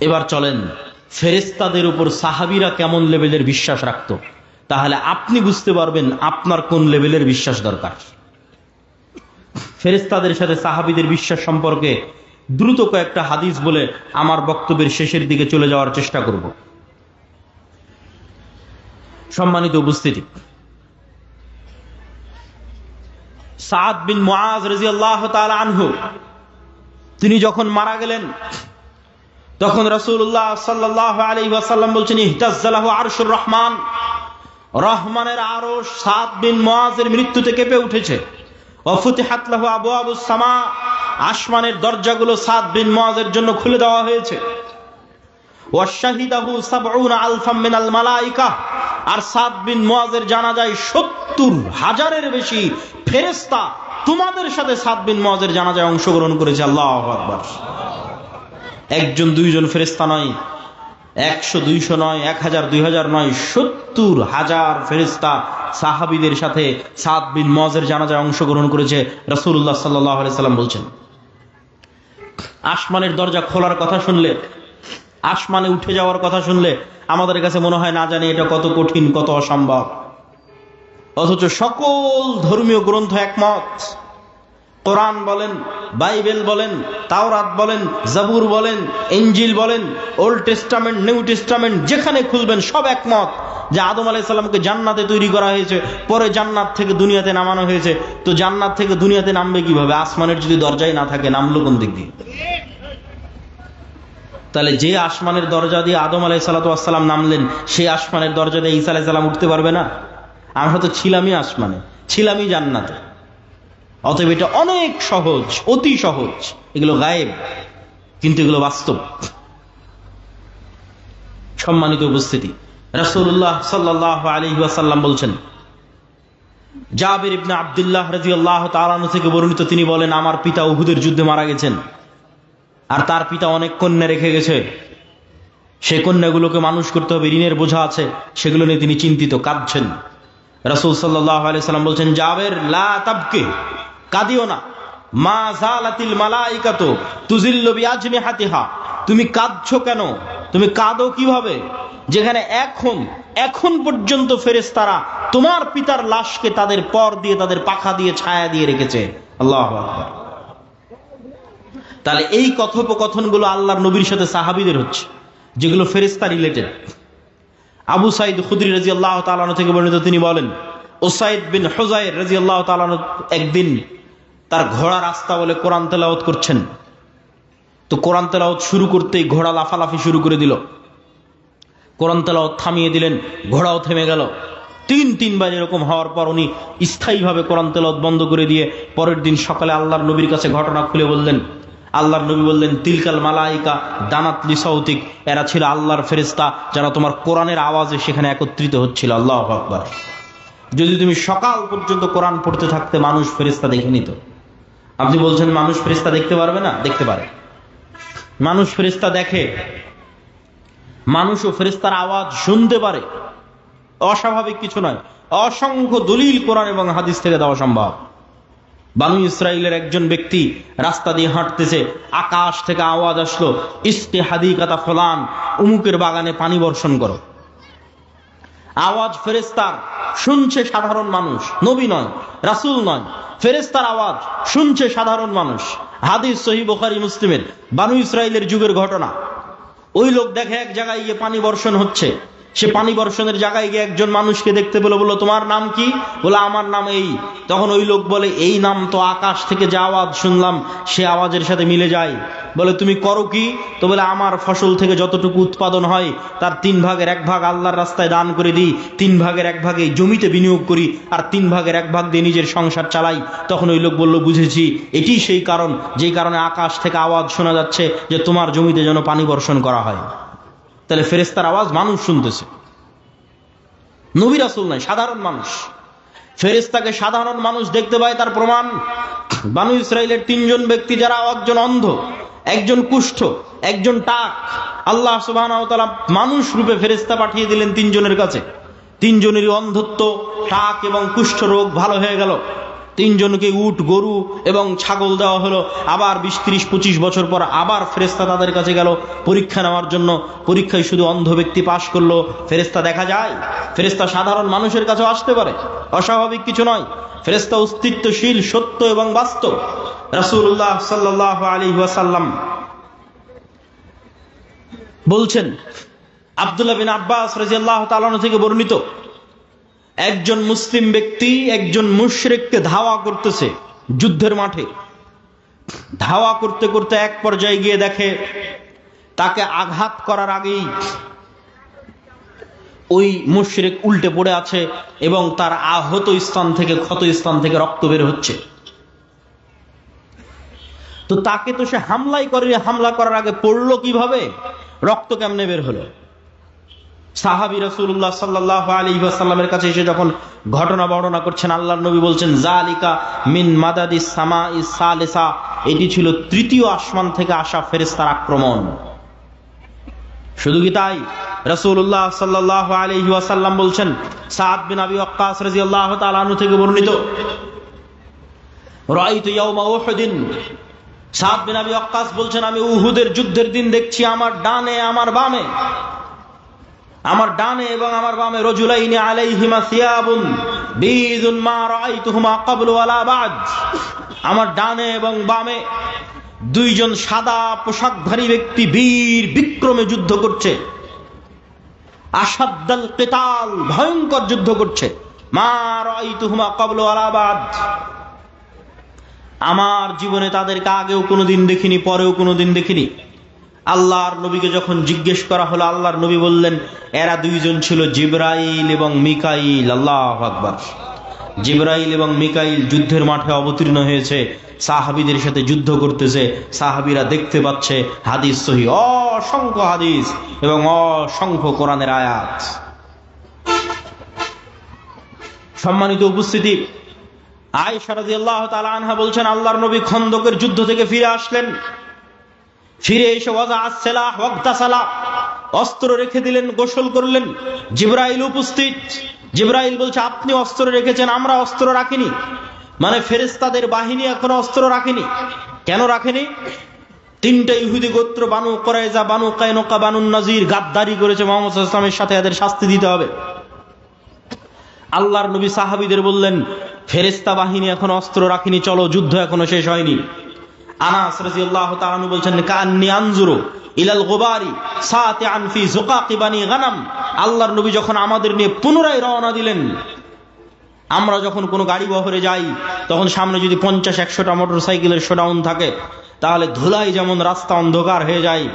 এবার চলেন ফেরেস্তাদের উপর সাহাবিরা কেমন লেভেলের বিশ্বাস রাখতো? তাহলে আপনি বুঝতে পারবেন আপনার কোন লেভেলের বিশ্বাস দরকার। ফেরেস্তাদের সাথে সাহাবিদের বিশ্বাস সম্পর্কে দ্রুত কয়েকটা হাদিস বলে আমার বক্তব্যের শেষের দিকে চলে যাওয়ার চেষ্টা করব। সম্মানিত উপস্থিতি। সাদ বিন মুআজ রাদিয়াল্লাহু তাআলা আনহু, তিনি যখন মারা গেলেন তখন রাসূলুল্লাহ সাল্লাল্লাহু আলাইহি ওয়াসাল্লাম বলছেন, ইহতাজ্জালাহু আরশুর রহমান। রহমানের আরশ সাত বিন মুআজের মৃত্যুতে কেঁপে উঠেছে। অফুতিহাত লাহু আবওয়াবুস সামা, আসমানের দরজাগুলো সাদ বিন মুআজের জন্য খুলে দেওয়া হয়েছে। ওয়াশাহিদাহু সাবউনা আলফাম মিনাল মালাইকা, আর সাদ বিন মুআজের জানা যায় সত্তর হাজারের বেশি ফেরেস্তা তোমাদের সাথে সাত বিন মুআজের জানাজায় অংশগ্রহণ করেছে। আল্লাহ আকবার। একজন, দুইজন ফেরেস্তা নয়, একশো, দুইশো নয়, এক হাজার, দুই হাজার নয়, সত্তর হাজার ফেরিস্তা সাহাবিদের সাথে সাদ বিন মজের জানাজায় অংশগ্রহণ করেছে রসুল্লাহ সাল্লাহ সাল্লাম বলছেন। আসমানের দরজা খোলার কথা শুনলে, আসমানে উঠে যাওয়ার কথা শুনলে আমাদের কাছে মনে হয় না জানি এটা কত কঠিন, কত অসম্ভব। অথচ সকল ধর্মীয় গ্রন্থ একমত। কোরআন বলেন বাইবেল বলেন, তাওরাত বলেন, জাবুর বলেন ইঞ্জিল বলেন, ওল্ড টেস্টামেন্ট, নিউ টেস্টামেন্ট, যেখানে খুলবেন সব একমত যে আদম আলাইসাল্লামকে জান্নাতে তৈরি করা হয়েছে, পরে জান্নাত থেকে দুনিয়াতে নামানো হয়েছে। তো জান্নাত থেকে দুনিয়াতে নামবে কীভাবে? আসমানের যদি দরজাই না থাকে, নামলো কোন দিক দিয়ে? তাহলে যে আসমানের দরজা দিয়ে আদম আলাই সালাতাম নামলেন, সেই আসমানের দরজা দিয়ে ঈসা আলাইসাল্লাম উঠতে পারবে না? আমরা তো ছিলামই আসমানে, ছিলামই জান্নাতে। অতএব এটা অনেক সহজ, অতি সহজ। এগুলো গায়েব, কিন্তু এগুলো বাস্তব। সম্মানিত উপস্থিতি, রাসূলুল্লাহ সাল্লাহ আলী ওয়াসাল্লাম বলছেন, জাবির ইবনে আব্দুল্লাহ তাআলা আনহু থেকে বর্ণিত তিনি বলেন, আমার পিতা উহুদের যুদ্ধে মারা গেছেন। আর তার পিতা অনেক কন্যা রেখে গেছে। সে কন্যাগুলোকে মানুষ করতে হবে, ঋণের বোঝা আছে। সেগুলো নিয়ে তিনি চিন্তিত, কাঁদছেন। রাসূল সাল্লাল্লাহু আলাইহি সাল্লাম বলছেন, জাবের, লা তাবকে। কাঁদিও না। মা জালাতিল মালাইকাতু তুজিল্লু বিআজমিহাতিহা। তুমি কাঁদছো কেন? তুমি কাঁদো কীভাবে? যেখানে এখন এখন পর্যন্ত ফেরেশতারা তোমার পিতার লাশকে তাদের পর দিয়ে, তাদের পাখা দিয়ে, ছায়া দিয়ে রেখেছে। আল্লাহ তাহলে এই কথোপকথনগুলো আল্লাহর নবীর সাথে সাহাবিদের হচ্ছে, যেগুলো ফেরেশতা রিলেটেড। আবু সাইদ খুদরি রাজি আল্লাহ তালানো থেকে বর্ণিত তিনি বলেন, ওসাইদ বিন হোজাইর রাজি আল্লাহ তালানো একদিন তার ঘোড়া রাস্তা বলে কোরআন তেলাওত করছেন। তো কোরআন তেলাওত শুরু করতেই ঘোড়া লাফালাফি শুরু করে দিল। কোরআন তেলাওত থামিয়ে দিলেন, ঘোড়াও থেমে গেল। তিন তিনবার এরকম হওয়ার পর উনি স্থায়ীভাবে কোরআন তেলাওত বন্ধ করে দিয়ে পরের দিন সকালে আল্লাহর নবীর কাছে ঘটনা খুলে বললেন। আল্লাহর নবী বললেন, তিলকাল মালাইকা দানাত লিসাউতিক এরা ছিল আল্লাহর ফেরিস্তা যারা তোমার কোরআনের আওয়াজে সেখানে একত্রিত হচ্ছিল। আল্লাহ আকবার। যদি তুমি সকাল পর্যন্ত কোরআন পড়তে থাকতে মানুষ ফেরিস্তা দেখে নিত। আপনি বলছেন মানুষ ফেরিস্তা দেখতে পারবে না? দেখতে পারে। মানুষ ফেরিস্তা দেখে। মানুষও ফেরিস্তার আওয়াজ শুনতে পারে। অস্বাভাবিক কিছু নয়। অসংখ্য দলিল কোরআন এবং হাদিস থেকে দেওয়া সম্ভব। বানু ইসরায়েলের একজন ব্যক্তি রাস্তা দিয়ে হাঁটতেছে, আকাশ থেকে আওয়াজ আসলো ইস্তে হাদি কাতা ফলান, উমুকের বাগানে পানি বর্ষণ করো। আওয়াজ ফেরেস্তার শুনছে সাধারণ মানুষ। নবী নয়, রাসুল নয়। ফেরেস্তার আওয়াজ শুনছে সাধারণ মানুষ। হাদিস সহি বোখারি, মুসলিমের। বানু ইসরায়েলের যুগের ঘটনা। ওই লোক দেখে এক জায়গায় গিয়ে পানি বর্ষণ হচ্ছে। সে পানি বর্ষণের জায়গায় গিয়ে একজন মানুষকে দেখতে পেল, বলল, তোমার নাম কি? বলে আমার নাম এই। তখন ওই লোক বলে, এই নাম তো আকাশ থেকে যে আওয়াজ শুনলাম, সে আওয়াজের সাথে মিলে যায়। বলে, তুমি করো কি? তো বলে, আমার ফসল থেকে যতটুকু উৎপাদন হয়, তার তিন ভাগের এক ভাগ আল্লাহর রাস্তায় দান করে দিই, তিন ভাগের এক ভাগে জমিতে বিনিয়োগ করি, আর তিন ভাগের এক ভাগ দিয়ে নিজের সংসার চালাই। তখন ওই লোক বলল, বুঝেছি, এটি সেই কারণ, যেই কারণে আকাশ থেকে আওয়াজ শোনা যাচ্ছে যে তোমার জমিতে যেন পানি বর্ষণ করা হয়। তাহলে ফেরেস্তার আওয়াজ মানুষ শুনতেছে। নবী রাসুল নাই, সাধারণ মানুষ। ফেরেস্তাকে সাধারণ মানুষ দেখতে পায় তার প্রমাণ। বানু ইসরায়েলের তিনজন ব্যক্তি যারা একজন অন্ধ, একজন কুষ্ঠ, একজন টাক। আল্লাহ সুবাহ মানুষ রূপে ফেরেস্তা পাঠিয়ে দিলেন তিনজনের কাছে। তিনজনেরই অন্ধত্ব, টাক এবং কুষ্ঠ রোগ ভালো হয়ে গেল। তিনজনকে উট, গরু এবং ছাগল দেওয়া হলো। আবার বিশ, ত্রিশ, পঁচিশ বছর পর আবার ফেরেস্তা তাদের কাছে গেল। পরীক্ষা নেওয়ার জন্য পরীক্ষায় শুধু অন্ধ ব্যক্তি পাশ করল। ফেরেস্তা দেখা যায় ফেরেস্তা সাধারণ মানুষের কাছেও আসতে পারে। অস্বাভাবিক কিছু নয়। ফেরেস্তা অস্তিত্বশীল, সত্য এবং বাস্তব। রাসূলুল্লাহ সাল্লাহ আলী ওয়াসাল্লাম বলছেন, আব্দুল্লাহ বিন আব্বাস রাজিয়াল্লাহ তালানো থেকে বর্ণিত একজন মুসলিম ব্যক্তি একজন মুশরিককে ধাওয়া করতেছে যুদ্ধের মাঠে। ধাওয়া করতে করতে এক পর্যায়ে গিয়ে দেখে তাকে আঘাত করার আগেই ওই মুশরিক উল্টে পড়ে আছে এবং তার আহত স্থান থেকে, ক্ষত স্থান থেকে রক্ত বের হচ্ছে। তো তাকে তো সে হামলাই করে, হামলা করার আগে পড়ল কীভাবে? রক্ত কেমনে বের হলো? সাহাবি রসুল্লাহ সাল্লাহ আলী সাল্লামের কাছে এসে যখন ঘটনা বর্ণনা করছেন আল্লাহ নবী বলছেন, জালিকা মিন মাদাদি সামা ইসালেসা এটি ছিল তৃতীয় আসমান থেকে আসা ফেরেস্তার আক্রমণ। শুধু কি তাই? রসুল্লাহ সাল্লাহ আলী ওয়াসাল্লাম বলছেন, সাদ বিন আবি ওয়াক্কাস রাদিয়াল্লাহু তাআলা আনহু থেকে বর্ণিত, রাআইতু ইয়াউমা উহুদিন। সাদ বিন আবি ওয়াক্কাস বলছেন, আমি উহুদের যুদ্ধের দিন দেখছি, আমার ডানে, আমার বামে। আমার ডানে এবং আমার বামে রজুলাইনি আলাইহিমা সিয়াবুন, বীজুন মা রাআইতুহুমা ক্বাবলু ওয়ালা বাদ। আমার ডানে এবং বামে দুইজন সাদা পোশাকধারী ব্যক্তি বীর বিক্রমে যুদ্ধ করছে। আসাদ্দাল কেতাল, ভয়ঙ্কর যুদ্ধ করছে। মা রাআইতুহুমা ক্বাবলু ওয়ালা বাদ। আমার জীবনে তাদেরকে আগেও কোনোদিন দেখিনি, পরেও কোনোদিন দেখিনি। আল্লাহর নবীকে যখন জিজ্ঞেস করা হলো, আল্লাহর নবী বললেন, এরা দুইজন ছিল, জিব্রাইল এবং মিকাইল। আল্লাহ আকবর। জিব্রাইল এবং মিকাইল যুদ্ধের মাঠে অবতীর্ণ হয়েছে, সাহাবিদের সাথে যুদ্ধ করতেছে, সাহাবিরা দেখতে পাচ্ছে হাদিস সহি, অসংখ্য হাদিস এবং অসংখ্য কোরআনের আয়াত। সম্মানিত উপস্থিতি আয়সা রাদিয়াল্লাহু তাআলা আনহা বলছেন, আল্লাহর নবী খন্দকের যুদ্ধ থেকে ফিরে আসলেন। ফিরে এসে ওয়াজা আসসালাহ ওয়াক্তাসালা অস্ত্র রেখে দিলেন, গোসল করলেন। জিব্রাইল উপস্থিত। জিব্রাইল বলছে, আপনি অস্ত্র রেখেছেন, আমরা অস্ত্র রাখিনি। মানে ফেরেস্তাদের বাহিনী এখনও অস্ত্র রাখেনি। কেন রাখেনি? তিনটা ইহুদি গোত্র, বানু করাইজা বানু কায়নকা বানু নাজির গাদ্দারি করেছে মোহাম্মদ ইসলামের সাথে, এদের শাস্তি দিতে হবে। আল্লাহর নবী সাহাবিদের বললেন ফেরেস্তা বাহিনী এখন অস্ত্র রাখিনি, চলো, যুদ্ধ এখনও শেষ হয়নি। আনাস বলছেন গানাম। আল্লাহর নবী যখন আমাদের নিয়ে পুনরায় রওনা দিলেন, আমরা যখন কোনো গাড়ি বহরে যাই, তখন সামনে যদি পঞ্চাশ একশোটা মোটর সাইকেলের শোডাউন থাকে, তাহলে ধুলাই যেমন রাস্তা অন্ধকার হয়ে যায়।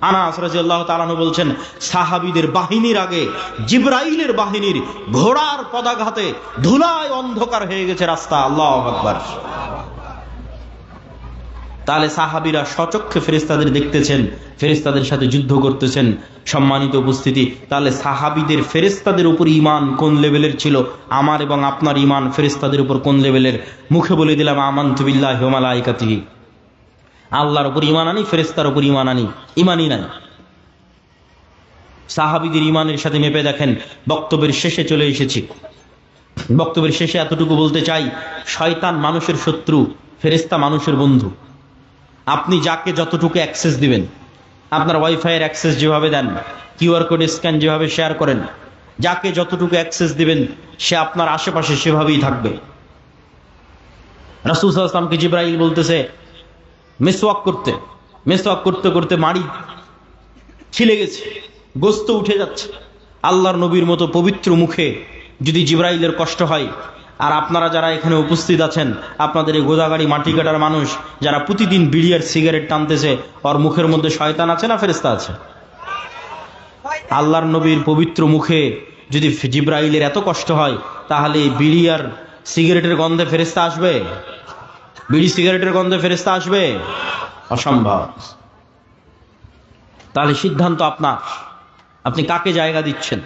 আনাস রাজিয়াল্লাহ তালানু বলছেন, সাহাবিদের বাহিনীর আগে, জিব্রাইলের বাহিনীর ঘোড়ার পদাঘাতে ধুলায় অন্ধকার হয়ে গেছে রাস্তা। আল্লাহ আকবার। তাহলে সাহাবিরা সচক্ষে ফেরেস্তাদের দেখতেছেন ফেরেস্তাদের সাথে যুদ্ধ করতেছেন। সম্মানিত উপস্থিতি, তাহলে সাহাবিদের ফেরেস্তাদের উপর ইমান কোন লেভেলের ছিল? আমার এবং আপনার ইমান ফেরেস্তাদের উপর কোন লেভেলের? মুখে বলে দিলাম আমান তুবিল্লাহ হিমালাইকাতি আল্লাহর উপর ইমান আনি ফেরেস্তার উপর ইমান আনি। ইমানই নাই। সাহাবিদের ইমানের সাথে মেপে দেখেন, বক্তব্যের শেষে চলে এসেছি। বক্তব্যের শেষে এতটুকু বলতে চাই, শয়তান মানুষের শত্রু ফেরেস্তা মানুষের বন্ধু। আপনি যাকে যতটুকু অ্যাক্সেস দিবেন, আপনার ওয়াইফাইয়ের অ্যাক্সেস যেভাবে দেন কিউআর কোড স্ক্যান যেভাবে শেয়ার করেন, যাকে যতটুকু অ্যাক্সেস দিবেন, সে আপনার আশেপাশে সেভাবেই থাকবে। রাসুল সাল্লামকে জিব্রাইল বলতেছে মেসওয়াক করতে মেসওয়াক করতে করতে মাড়ি ছিলে গেছে, গোস্ত উঠে যাচ্ছে। আল্লাহর নবীর মতো পবিত্র মুখে যদি জিব্রাইলের কষ্ট হয় আর আপনারা যারা এখানে উপস্থিত আছেন, আপনাদের এই গোদাগাড়ি মাটি কাটার মানুষ যারা প্রতিদিন বিড়িয়ার সিগারেট টানতেছে, ওর মুখের মধ্যে শয়তান আছে না ফেরেস্তা আছে? আল্লাহর নবীর পবিত্র মুখে যদি জিব্রাইলের এত কষ্ট হয়, তাহলে বিড়িয়ার সিগারেটের গন্ধে ফেরেস্তা আসবে? বিড়ি সিগারেটের গন্ধে ফেরেস্তা আসবে? অসম্ভব। তাহলে সিদ্ধান্ত আপনার। আপনি কাকে জায়গা দিচ্ছেন?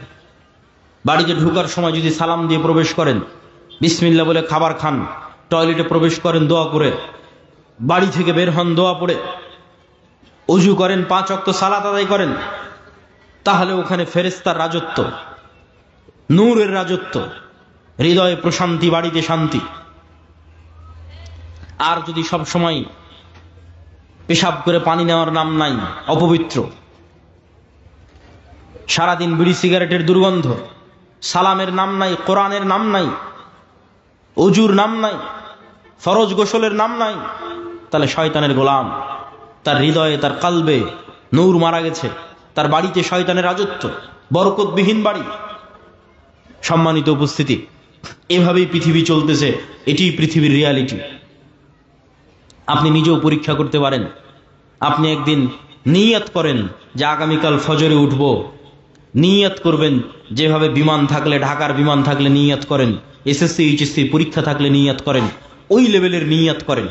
বাড়িতে ঢুকার সময় যদি সালাম দিয়ে প্রবেশ করেন বিসমিল্লা বলে খাবার খান। টয়লেটে প্রবেশ করেন, দোয়া করে। বাড়ি থেকে বের হন, দোয়া পড়ে। অজু করেন, পাঁচ অক্ত সালাত আদায় করেন। তাহলে ওখানে ফেরেস্তার রাজত্ব, নূরের রাজত্ব, হৃদয়ে প্রশান্তি, বাড়িতে শান্তি। আর যদি সব সময় পেশাব করে পানি নেওয়ার নাম নাই, অপবিত্র। সারাদিন বিড়ি সিগারেটের দুর্গন্ধ, সালামের নাম নাই, কোরআনের নাম নাই অজুর নাম নাই, ফরজ গোসলের নাম নাই। তাহলে শয়তানের গোলাম, তার হৃদয়ে, তার কালবে নূর মারা গেছে, তার বাড়িতে শয়তানের রাজত্ব, বরকতবিহীন বাড়ি। সম্মানিত উপস্থিতি, এভাবেই পৃথিবী চলতেছে এটি পৃথিবীর রিয়ালিটি। আপনি নিজেও পরীক্ষা করতে পারেন, আপনি একদিন নিয়ত করেন যে আগামীকাল ফজরে উঠব। নিয়ত করবেন, যেভাবে বিমান থাকলে, ঢাকার বিমান থাকলে নিয়ত করেন। এসএসসি, এইচএসসি পরীক্ষা থাকলে নিয়ত করেন, ওই লেভেলের নিয়ত করেন।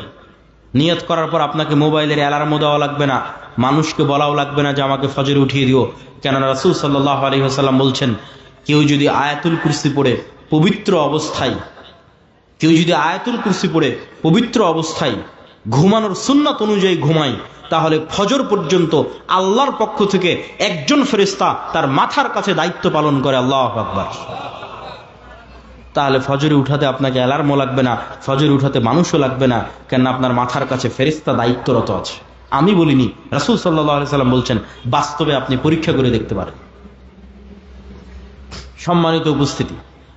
নিয়ত করার পর আপনাকে মোবাইলের অ্যালার্মও দেওয়া লাগবে না, মানুষকে বলাও লাগবে না যে আমাকে ফজরে উঠিয়ে দিও। কেননা রাসুল সাল্লাহ আলহিহাসাল্লাম বলছেন, কেউ যদি আয়াতুল কুরসি পড়ে পবিত্র অবস্থায়, কেউ যদি আয়াতুল কুরসি পড়ে পবিত্র অবস্থায়, ঘুমানোর সুন্নাত অনুযায়ী ঘুমায়, তাহলে ফজর পর্যন্ত আল্লাহর পক্ষ থেকে একজন ফেরেস্তা তার মাথার কাছে দায়িত্ব পালন করে, আল্লাহ আকবর। তাহলে ফজরে উঠাতে আপনাকে অ্যালার্মও লাগবে না, ফজরে উঠাতে মানুষও লাগবে না কেন আপনার মাথার কাছে ফেরিস্তা দায়িত্বরত আছে। আমি বলিনি, রাসুল সাল্লাহ সাল্লাম বলছেন, বাস্তবে আপনি পরীক্ষা করে দেখতে পারেন। সম্মানিত উপস্থিতি,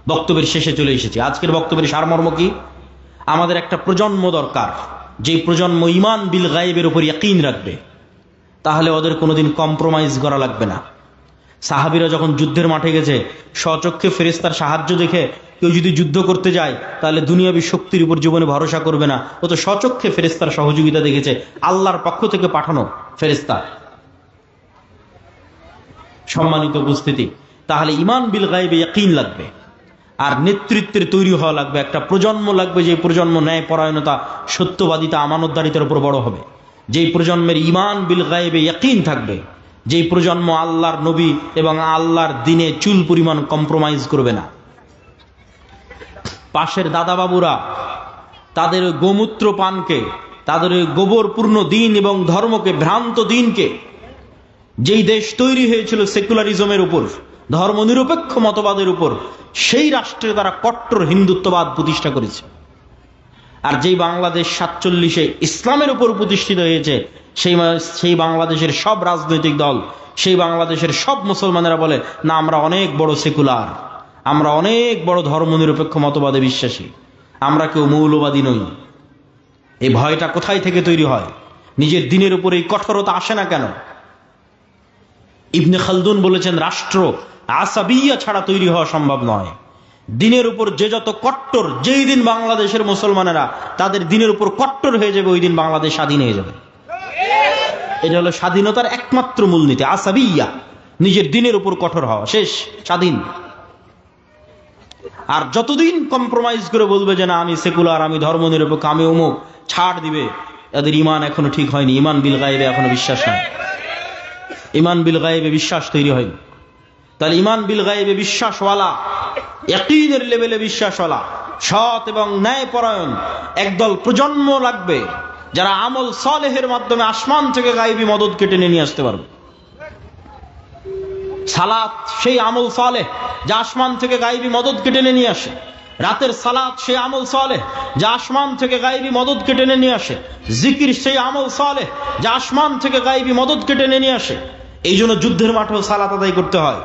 বক্তব্যের শেষে চলে এসেছি। আজকের বক্তব্যের সারমর্ম কি? আমাদের একটা প্রজন্ম দরকার যে প্রজন্ম ইমান বিল গায়েবের উপর ইয়াকিন রাখবে। তাহলে ওদের কোনোদিন কম্প্রোমাইজ করা লাগবে না। সাহাবিরা যখন যুদ্ধের মাঠে গেছে, স্বচক্ষে ফেরেস্তার সাহায্য দেখে কেউ যদি যুদ্ধ করতে যায়, তাহলে দুনিয়াবি শক্তির উপর জীবনে ভরসা করবে না। ও তো স্বচক্ষে ফেরেস্তার সহযোগিতা দেখেছে, আল্লাহর পক্ষ থেকে পাঠানো ফেরেস্তা সম্মানিত উপস্থিতি, তাহলে ইমান বিল গাইবে ইয়াকিন লাগবে। আর নেতৃত্বের তৈরি হওয়া লাগবে, একটা প্রজন্ম লাগবে যে প্রজন্ম ন্যায় পরায়ণতা সত্যবাদিতা, আমানতদারিতার উপর বড় হবে। যেই প্রজন্মের ইমান বিল গাইবে ইয়াকিন থাকবে। যেই প্রজন্ম আল্লাহর নবী এবং আল্লাহর দিনে চুল পরিমাণ কম্প্রোমাইজ করবে না। পাশের দাদা বাবুরা তাদের গোমূত্র পানকে, তাদের গোবরপূর্ণ দিন এবং ধর্মকে, ভ্রান্ত দিনকে, যেই দেশ তৈরি হয়েছিল সেকুলারিজমের উপর, ধর্মনিরপেক্ষ মতবাদের উপর, সেই রাষ্ট্রে তারা কট্টর হিন্দুত্ববাদ প্রতিষ্ঠা করেছে। আর যেই বাংলাদেশ সাতচল্লিশে ইসলামের উপর প্রতিষ্ঠিত হয়েছে সেই সেই বাংলাদেশের সব রাজনৈতিক দল, সেই বাংলাদেশের সব মুসলমানেরা বলে, না, আমরা অনেক বড় সেকুলার, আমরা অনেক বড় ধর্মনিরপেক্ষ মতবাদে বিশ্বাসী, আমরা কেউ মৌলবাদী নই। এই ভয়টা কোথায় থেকে তৈরি হয়? নিজের দিনের উপর এই কঠোরতা আসে না কেন? ইবনে খালদুন বলেছেন, রাষ্ট্র আসাবিয়া ছাড়া তৈরি হওয়া সম্ভব নয়। দিনের উপর যে যত কট্টর যেই দিন বাংলাদেশের মুসলমানেরা, তাদের দিনের উপর কট্টর হয়ে যাবে, ওই দিন বাংলাদেশ স্বাধীন হয়ে যাবে। এটা হলো স্বাধীনতার একমাত্র মূলনীতি, আসাবিয়া। নিজের দিনের উপর কঠোর হওয়া, শেষ, স্বাধীন। আর যতদিন কম্প্রোমাইজ করে বলবে যে না, আমি সেকুলার আমি ধর্মনিরপেক্ষ, আমি অমুক, ছাড় দিবে, এদের ইমান এখনও ঠিক হয়নি। ইমান বিল গায়েবে এখনও বিশ্বাস নাই। ইমান বিল গায়েবে বিশ্বাস তৈরি হয়নি। তাহলে ইমান বিল গায়েবে বিশ্বাসওয়ালা একইনের লেভেলে বিশ্বাসওয়ালা, সৎ এবং ন্যায় পরায়ণ একদল প্রজন্ম লাগবে। যারা আমল সলেহের মাধ্যমে আসমান থেকে গায়েবী মদত কেটে নিয়ে আসতে পারবে। সালাত সেই আমল সালেহ যা আসমান থেকে গায়েবী মদত কেটে নিয়ে আসে। রাতের সালাত সেই আমল সালেহ যা আসমান থেকে গায়েবী মদত কেটে নিয়ে আসে। জিকির সেই আমল সালেহ যা আসমান থেকে গায়েবী মদত কেটে নিয়ে আসে। এই জন্য যুদ্ধের মাঠেও সালাত আদায় করতে হয়।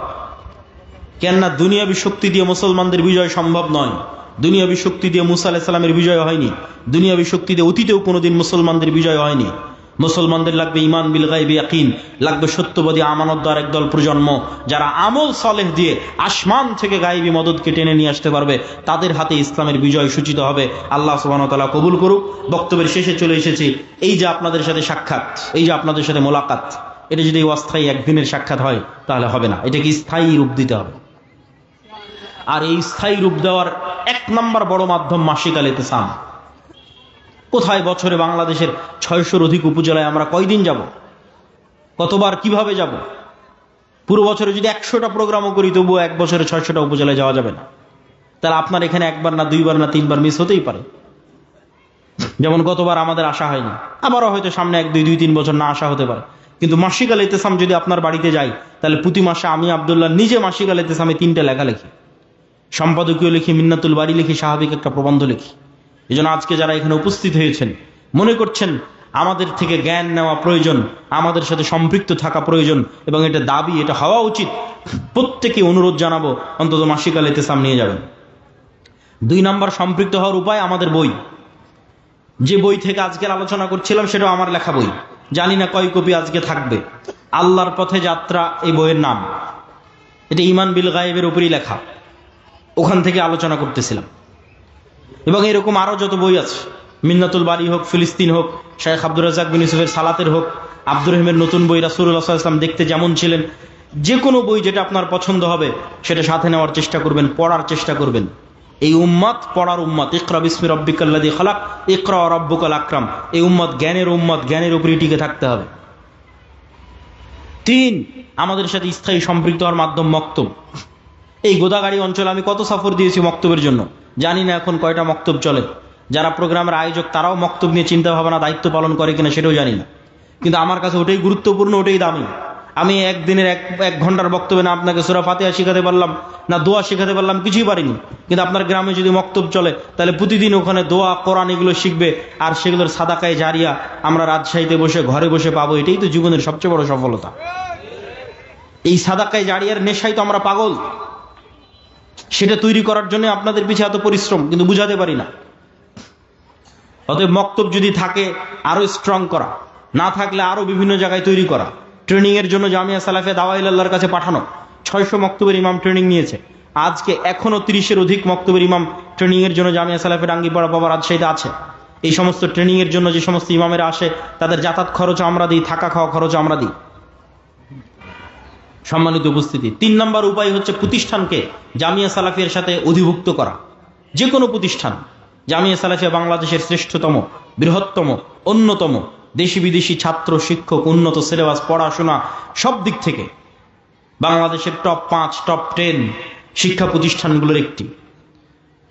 কেননা দুনিয়াবি শক্তি দিয়ে মুসলমানদের বিজয় সম্ভব নয়। দুনিয়াবি শক্তি দিয়ে মুসা আলাহিসাল্লামের বিজয় হয়নি। দুনিয়াবি শক্তি দিয়ে অতীতেও কোনোদিন মুসলমানদের বিজয় হয়নি। মুসলমানদের লাগবে ইমান বিল গাইবে ইয়াকিন, লাগবে সত্যবাদী আমানতদার একদল প্রজন্ম যারা আমল সলেহ দিয়ে আসমান থেকে গাইবী মদতকে টেনে নিয়ে আসতে পারবে। তাদের হাতে ইসলামের বিজয় সূচিত হবে। আল্লাহ সুবাহতালা কবুল করুক। বক্তব্যের শেষে চলে এসেছি। এই যে আপনাদের সাথে সাক্ষাৎ, এই যে আপনাদের সাথে মোলাকাত, এটা যদি অস্থায়ী একদিনের সাক্ষাৎ হয়, তাহলে হবে না। এটাকে স্থায়ী রূপ দিতে হবে। আর এই স্থায়ী রূপ দেওয়ার এক নম্বর বড় মাধ্যম মাসিক আল ইতেসাম। কোথায় বছরে বাংলাদেশের ছয়শোর অধিক উপজেলায় আমরা কয়দিন যাব? কতবার কীভাবে যাব? পুরো বছরে যদি একশোটা প্রোগ্রামও করি, তবুও এক বছরে ছয়শোটা উপজেলায় যাওয়া যাবে না। তাহলে আপনার এখানে একবার না, দুইবার না, তিনবার মিস হতেই পারে। যেমন গতবার আমাদের আসা হয়নি। আবারও হয়তো সামনে এক, দুই দুই, তিন বছর না আসা হতে পারে। কিন্তু মাসিক আল ইতেসাম যদি আপনার বাড়িতে যাই তাহলে প্রতি মাসে আমি আবদুল্লাহ নিজে মাসিক আল ইতেসামে তিনটা লেখা লিখি সম্পাদকীয় লিখি, মিন্নাতুল বাড়ি লিখি স্বাভাবিক একটা প্রবন্ধ লিখি। এই আজকে যারা এখানে উপস্থিত হয়েছেন, মনে করছেন আমাদের থেকে জ্ঞান নেওয়া প্রয়োজন, আমাদের সাথে সম্পৃক্ত থাকা প্রয়োজন, এবং এটা দাবি, এটা হওয়া উচিত, প্রত্যেকে অনুরোধ জানাব, অন্তত মাসিকাল এতেসাম নিয়ে যাবেন। দুই নম্বর, সম্পৃক্ত হওয়ার উপায় আমাদের বই। যে বই থেকে আজকের আলোচনা করছিলাম, সেটাও আমার লেখা বই। জানি না কয় কপি আজকে থাকবে। আল্লাহর পথে যাত্রা এই বইয়ের নাম। এটা ইমান বিল গায়েবের উপরই লেখা। ওখান থেকে আলোচনা করতেছিলাম। এবং এরকম আরও যত বই আছে, মিন্নাতুল বাড়ি হোক, ফিলিস্তিন হোক, শেখ আব্দুর রাজাক বিন ইউসুফের সালাতের হোক, আব্দুর রহিমের নতুন বই রাসুল্লাহ ইসলাম দেখতে যেমন ছিলেন যে কোনো বই যেটা আপনার পছন্দ হবে, সেটা সাথে নেওয়ার চেষ্টা করবেন, পড়ার চেষ্টা করবেন। এই উম্মাদ পড়ার উম্মাদ ইকরা বিসমি রব্বিকাল্লাদি খালাক, ইকরা রব্বুকাল আকরাম। এই উম্মাদ জ্ঞানের উম্মাদ জ্ঞানের উপরই টিকে থাকতে হবে। তিন, আমাদের সাথে স্থায়ী সম্পৃক্ত হওয়ার মাধ্যম মক্তব। এই গোদাগাড়ি অঞ্চলে আমি কত সফর দিয়েছি মক্তবের জন্য? জানি না এখন কয়টা মক্তব চলে। যারা প্রোগ্রামের আয়োজক, তারাও মক্তব নিয়ে চিন্তা ভাবনা দায়িত্ব পালন করে কিনা সেটাও জানি না। কিন্তু আমার কাছে ওটাই গুরুত্বপূর্ণ, ওটাই দামি। আমি একদিনের এক এক ঘণ্টার বক্তব্যে না আপনাকে সুরা ফাতেহা শিখাতে পারলাম, না দোয়া শিখাতে পারলাম, কিছুই পারিনি। কিন্তু আপনার গ্রামে যদি মক্তব চলে, তাহলে প্রতিদিন ওখানে দোয়া, কোরআন এগুলো শিখবে, আর সেগুলোর সাদাকায় জারিয়া আমরা রাজশাহীতে বসে, ঘরে বসে পাবো, এটাই তো জীবনের সবচেয়ে বড় সফলতা। এই সাদাকায় জারিয়ার নেশাই তো আমরা পাগল। সেটা তৈরি করার জন্য আপনাদের পিছিয়ে এত পরিশ্রম, কিন্তু বুঝাতে পারি না। অতএব মক্তব যদি থাকে, আরও স্ট্রং করা। না থাকলে আরও বিভিন্ন জায়গায় তৈরি করা। ট্রেনিং এর জন্য জামিয়া সালাফে দাওয়াইল আল্লাহর কাছে পাঠানো। ছয়শো মক্তবের ইমাম ট্রেনিং নিয়েছে। আজকে এখনও তিরিশের অধিক মক্তবের ইমাম ট্রেনিং এর জন্য জামিয়া সালাফের আঙ্গিপাড়া বাবা রাজশাহীতে আছে। এই সমস্ত ট্রেনিং এর জন্য যে সমস্ত ইমামেরা আসে, তাদের যাতায়াত খরচ আমরা দিই, থাকা খাওয়া খরচ আমরা দিই। সম্মানিত উপস্থিতি। তিন নম্বর উপায় হচ্ছে প্রতিষ্ঠানকে জামিয়া সালাফিয়ার সাথে অধিভুক্ত করা। যে কোনো প্রতিষ্ঠান, জামিয়া সালাফিয়া বাংলাদেশের শ্রেষ্ঠতম, বৃহত্তম, অন্যতম দেশি বিদেশি ছাত্র, শিক্ষক, উন্নত সিলেবাস, পড়াশোনা, সব দিক থেকে বাংলাদেশের টপ পাঁচ টপ টেন শিক্ষা প্রতিষ্ঠানগুলোর একটি।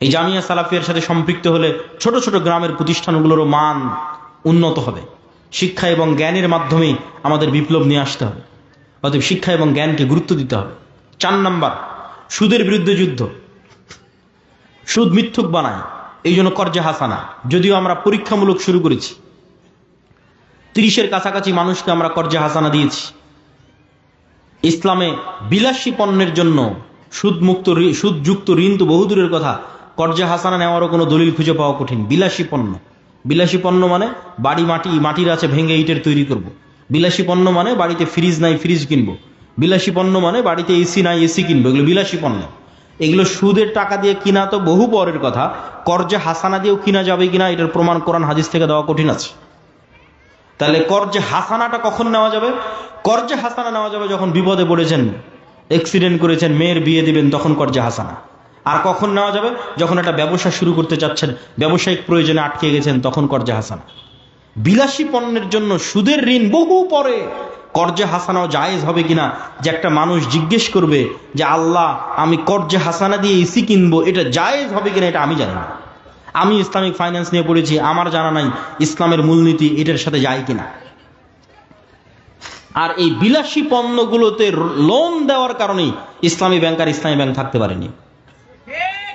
এই জামিয়া সালাফিয়ার সাথে সম্পৃক্ত হলে ছোট ছোট গ্রামের প্রতিষ্ঠানগুলোরও মান উন্নত হবে। শিক্ষা এবং জ্ঞানের মাধ্যমেই আমাদের বিপ্লব নিয়ে আসতে হবে। অতএব শিক্ষা এবং জ্ঞানকে গুরুত্ব দিতে হবে। চার নাম্বার, সুদের বিরুদ্ধে যুদ্ধ। সুদ মিথ্যুক বানায়, এই জন্য কর্জে হাসানা। যদিও আমরা পরীক্ষামূলক শুরু করেছি, তিরিশের কাছাকাছি মানুষকে আমরা কর্জে হাসানা দিয়েছি। ইসলামে বিলাসী পণ্যের জন্য সুদমুক্ত সুদযুক্ত ঋণ তো বহুদূরের কথা। কর্জে হাসানা নেওয়ারও কোনো দলিল খুঁজে পাওয়া কঠিন। বিলাসী পণ্য। বিলাসী পণ্য মানে বাড়ি, মাটি, মাটির আছে, ভেঙে ইটের তৈরি করব। বিলাসী পণ্য মানে বাড়িতে ফ্রিজ নাই ফ্রিজ কিনবো। বিলাসী পণ্য মানে বাড়িতে এসি নাই এসি কিনবো, এগুলো বিলাসী পণ্য। এগুলো সুদের টাকা দিয়ে কিনা তো বহু পরের কথা। কর্জে হাসানা দিয়েও কিনা যাবে কিনা, এটার প্রমাণ কোরআন হাদিস থেকে দেওয়া কঠিন আছে। তাহলে কর্জে হাসানাটা কখন নেওয়া যাবে? কর্জে হাসানা নেওয়া যাবে যখন বিপদে পড়েছেন অ্যাক্সিডেন্ট করেছেন, মেয়ের বিয়ে দিবেন, তখন কর্জে হাসানা। আর কখন নেওয়া যাবে? যখন একটা ব্যবসা শুরু করতে চাচ্ছেন, ব্যবসায়িক প্রয়োজনে আটকে গেছেন, তখন কর্জে হাসানা। বিলাসী পণ্যের জন্য সুদের ঋণ বহু পরে। কর্জে হাসানাও জায়েজ হবে কিনা? যে একটা মানুষ জিজ্ঞেস করবে যে, আল্লাহ, আমি কর্জে হাসানা দিয়ে এসি কিনবো, এটা জায়েজ হবে কিনা এটা আমি জানি না। আমি ইসলামিক ফাইন্যান্স নিয়ে পড়েছি, আমার জানা নাই ইসলামের মূলনীতি এটার সাথে যায় কিনা? আর এই বিলাসী পণ্যগুলোতে লোন দেওয়ার কারণেই ইসলামী ব্যাংক আর ইসলামী ব্যাংক থাকতে পারেনি।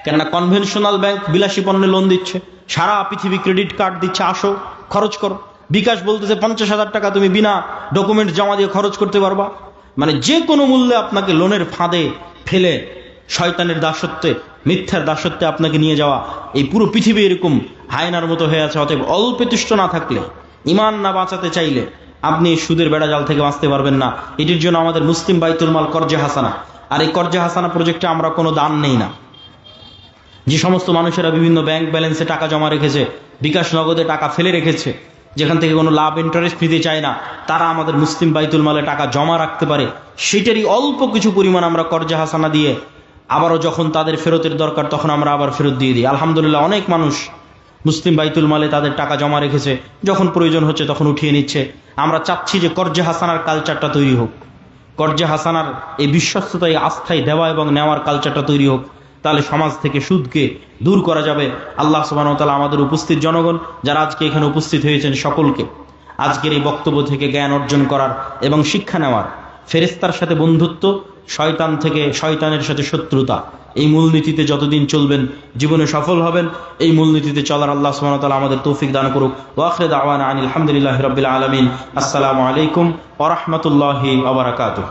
কেননা কনভেনশনাল ব্যাংক বিলাসী পণ্যে লোন দিচ্ছে, সারা পৃথিবী ক্রেডিট কার্ড দিচ্ছে, আসো। খরচ করো। বিকাশ বলতেছে পঞ্চাশ হাজার টাকা তুমি বিনা ডকুমেন্ট জমা দিয়ে খরচ করতে পারবা। মানে যে কোনো মূল্যে আপনাকে লোনের ফাঁদে ফেলে শয়তানের দাসত্বে, মিথ্যার দাসত্বে আপনাকে নিয়ে যাওয়া এই পুরো পৃথিবী এরকম হায়নার মতো হয়ে আছে। অতএব অল্প তুষ্ট না থাকলে, ইমান না বাঁচাতে চাইলে আপনি সুদের বেড়া জাল থেকে বাঁচতে পারবেন না। এটির জন্য আমাদের মুসলিম বাইতুল মাল কর্জে হাসানা। আর এই কর্জে হাসানা প্রজেক্টে আমরা কোনো দান নেই না। যে সমস্ত মানুষেরা বিভিন্ন ব্যাংক ব্যালেন্সে টাকা জমা রেখেছে, বিকাশ নগদে টাকা ফেলে রেখেছে, যেখান থেকে কোনো লাভ ইন্টারেস্ট নিতে চায় না, তারা আমাদের মুসলিম বাইতুল মালে টাকা জমা রাখতে পারে। সেটারই অল্প কিছু পরিমাণ আমরা কর্জা হাসানা দিয়ে আবারও যখন তাদের ফেরতের দরকার, তখন আমরা আবার ফেরত দিয়ে দিই। আলহামদুলিল্লাহ অনেক মানুষ মুসলিম বাইতুল মালে তাদের টাকা জমা রেখেছে। যখন প্রয়োজন হচ্ছে তখন উঠিয়ে নিচ্ছে। আমরা চাচ্ছি যে কর্জে হাসানার কালচারটা তৈরি হোক। কর্জে হাসানার এই বিশ্বস্ততায় আস্থায় দেওয়া এবং নেওয়ার কালচারটা তৈরি হোক। তাহলে সমাজ থেকে সুদকে দূর করা যাবে। আল্লাহ সুবাহতালা আমাদের উপস্থিত জনগণ, যারা আজকে এখানে উপস্থিত হয়েছেন সকলকে, আজকের এই বক্তব্য থেকে জ্ঞান অর্জন করার এবং শিক্ষা নেওয়ার ফেরেস্তার সাথে বন্ধুত্ব, শয়তান থেকে শয়তানের সাথে শত্রুতা, এই মূলনীতিতে যতদিন চলবেন জীবনে সফল হবেন, এই মূলনীতিতে চলার আল্লাহ ওয়া আমাদের তৌফিক দান করুক। ওয়াখরে দাওয়ানা আনিল হামদুলিল্লাহি রাব্বিল আলামিন। আসসালামু আলাইকুম ওয়া রাহমাতুল্লাহি ওয়া বারাকাতুহু।